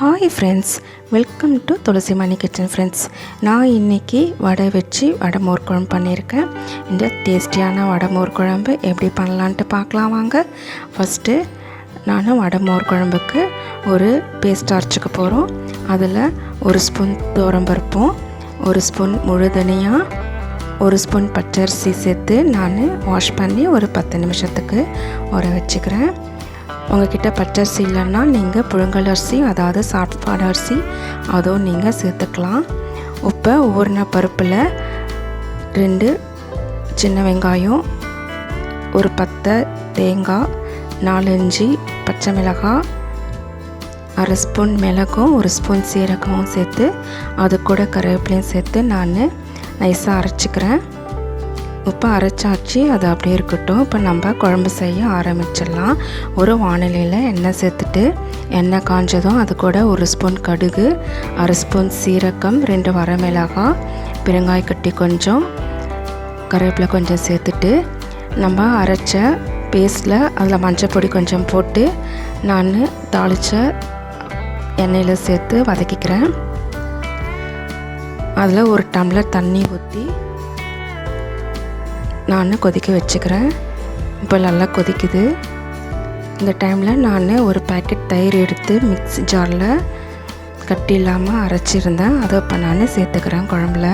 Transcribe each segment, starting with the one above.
Hi friends welcome to Tulasi Mani kitchen friends நான் இன்றைக்கி வடை வச்சு வடை மோர் குழம்பு பண்ணியிருக்கேன் இந்த டேஸ்டியான வடை மோர் குழம்பு எப்படி பண்ணலான்ட்டு பார்க்கலாம் வாங்க ஃபஸ்ட்டு நான் வடை மோர் குழம்புக்கு ஒரு பேஸ்ட் அரைச்சிக்க போகிறோம் அதில் ஒரு ஸ்பூன் பருப்பும் ஒரு ஸ்பூன் முழு தனியாக ஒரு ஸ்பூன் பச்சரிசி சேர்த்து நான் வாஷ் பண்ணி ஒரு பத்து நிமிஷத்துக்கு ஊற வச்சுக்கிறேன் உங்ககிட்ட பச்சரிசி இல்லைன்னா நீங்கள் புழுங்கல் அரிசி அதாவது சாப்பாடு அரிசி அதுவும் நீங்கள் சேர்த்துக்கலாம். உப்பை ஊறின பருப்பில் ரெண்டு சின்ன வெங்காயம் ஒரு பத்தை தேங்காய் நாலஞ்சு பச்சை மிளகாய் அரை ஸ்பூன் மிளகும் ஒரு ஸ்பூன் சீரகமும் சேர்த்து அது கூட கருவேப்பிலையும் சேர்த்து நான் நைஸாக அரைச்சிக்கிறேன். உப்பு அரைச்சாச்சு அது அப்படியே இருக்கட்டும். இப்போ நம்ம குழம்பு செய்ய ஆரம்பிச்சிடலாம். ஒரு வானிலையில் எண்ணெய் சேர்த்துட்டு எண்ணெய் காஞ்சதும் அது கூட ஒரு ஸ்பூன் கடுகு அரை ஸ்பூன் சீரகம் ரெண்டு வரமிளகாய் பெருங்காய் கட்டி கொஞ்சம் கருவேப்பிலை கொஞ்சம் சேர்த்துட்டு நம்ம அரைச்ச பேஸ்டில் அதில் மஞ்சள் பொடி கொஞ்சம் போட்டு நான் தாளித்த எண்ணெயில் சேர்த்து வதக்கிக்கிறேன். அதில் ஒரு டம்ளர் தண்ணி ஊற்றி நான் கொதிக்க வச்சுக்கிறேன். இப்போ நல்லா கொதிக்குது. இந்த டைமில் நான் ஒரு பேக்கெட் தயிர் எடுத்து மிக்ஸி ஜாரில் கட்டி இல்லாமல் அரைச்சிருந்தேன். அதை இப்போ நான் சேர்த்துக்கிறேன் குழம்புல.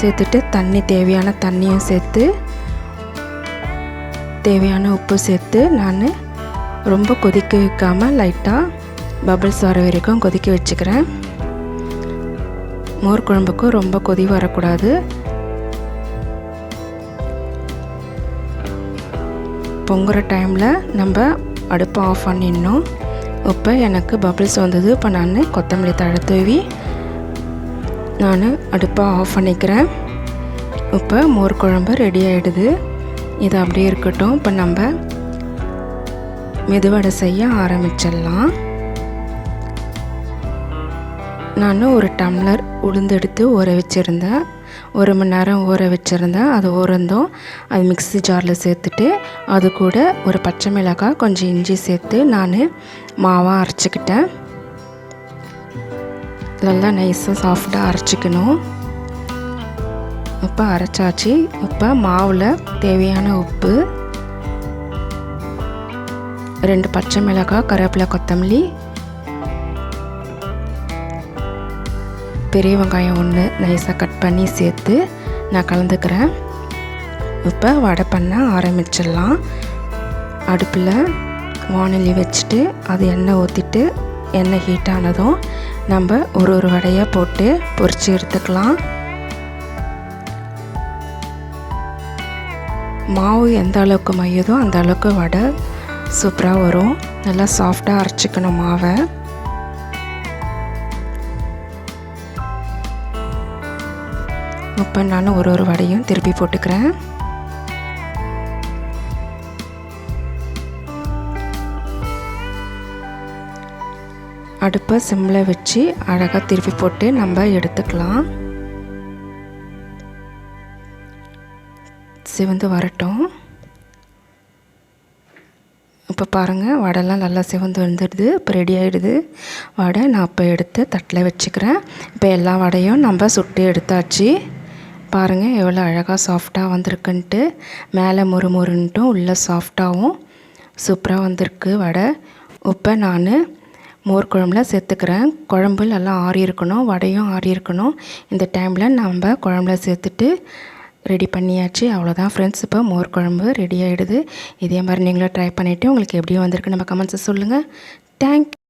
சேர்த்துட்டு தண்ணி தேவையான தண்ணியும் சேர்த்து தேவையான உப்பு சேர்த்து நான் ரொம்ப கொதிக்க வைக்காமல் லைட்டாக பபிள்ஸ் வர வரைக்கும் கொதிக்க வச்சுக்கிறேன். மோர் குழம்புக்கும் ரொம்ப கொதி வரக்கூடாது. பொங்குற டைமில் நம்ம அடுப்பை ஆஃப் பண்ணிடணும். இப்போ எனக்கு பபிள்ஸ் வந்தது. இப்போ நான் கொத்தமல்லி தழை தூவி நான் அடுப்பை ஆஃப் பண்ணிக்கிறேன். இப்போ மோர் குழம்பு ரெடி ஆகிடுது இது அப்படியே இருக்கட்டும். இப்போ நம்ம மெதுவடை செய்ய ஆரம்பிச்சிடலாம். நான் ஒரு டம்ளர் உளுந்தெடுத்து ஊற வச்சுருந்தேன். ஒரு மணி நேரம் ஊற வச்சுருந்தேன். அது ஊறந்தும். அது மிக்ஸி ஜாரில் சேர்த்துட்டு அது கூட ஒரு பச்சை மிளகாய் கொஞ்சம் இஞ்சி சேர்த்து நான் மாவாக அரைச்சிக்கிட்டேன். நல்லா நைஸாக சாஃப்டாக அரைச்சிக்கணும். இப்போ அரைச்சாச்சு. இப்போ மாவில் தேவையான உப்பு ரெண்டு பச்சை மிளகாய் கருவேப்பிலை கொத்தமல்லி பெரிய வெங்காயம் ஒன்று நைஸாக கட் பண்ணி சேர்த்து நான் கலந்துக்கிறேன். இப்போ வடை பண்ண ஆரம்பிச்சிடலாம். அடுப்பில் வானொலி வச்சுட்டு அது எண்ணெய் ஊற்றிட்டு எண்ணெய் ஹீட் ஆனதும் நம்ம ஒரு ஒரு வடையாக போட்டு பொரித்து எடுத்துக்கலாம். மாவு எந்த அளவுக்கு மையுதோ அந்த அளவுக்கு வடை சூப்பராக வரும். நல்லா சாஃப்டாக அரைச்சிக்கணும் மாவை. இப்போ நான் ஒரு ஒரு வடையும் திருப்பி போட்டுக்கிறேன். அடுப்பை சிம்மில் வச்சு அழகாக திருப்பி போட்டு நம்ம எடுத்துக்கலாம். சிவந்து வரட்டும். இப்போ பாருங்கள் வடைலாம் நல்லா சிவந்து வந்துடுது. இப்போ ரெடி ஆகிடுது வடை நான் இப்போ எடுத்து தட்டில் வச்சுக்கிறேன். இப்போ எல்லா வடையும் நம்ம சுட்டு எடுத்தாச்சு. பாருங்கள் எவ்வளோ அழகாக சாஃப்டாக வந்திருக்குன்ட்டு. மேலே மொறு மொறுன்ட்டும் உள்ளே சாஃப்டாகவும் சூப்பராக வந்திருக்கு. வடை இப்போ நான் மோர் குழம்புல சேர்த்துக்கிறேன். குழம்பு நல்லா ஆறி இருக்கணும் வடையும் ஆறி இருக்கணும். இந்த டைமில் நம்ம குழம்புல சேர்த்துட்டு ரெடி பண்ணியாச்சு. அவ்வளோதான் ஃப்ரெண்ட்ஸ் இப்போ மோர் குழம்பு ரெடி ஆகிடுது இதே மாதிரி நீங்களும் ட்ரை பண்ணிவிட்டு உங்களுக்கு எப்படி வந்திருக்கு நம்ம கமெண்ட்ஸை சொல்லுங்கள் தேங்க்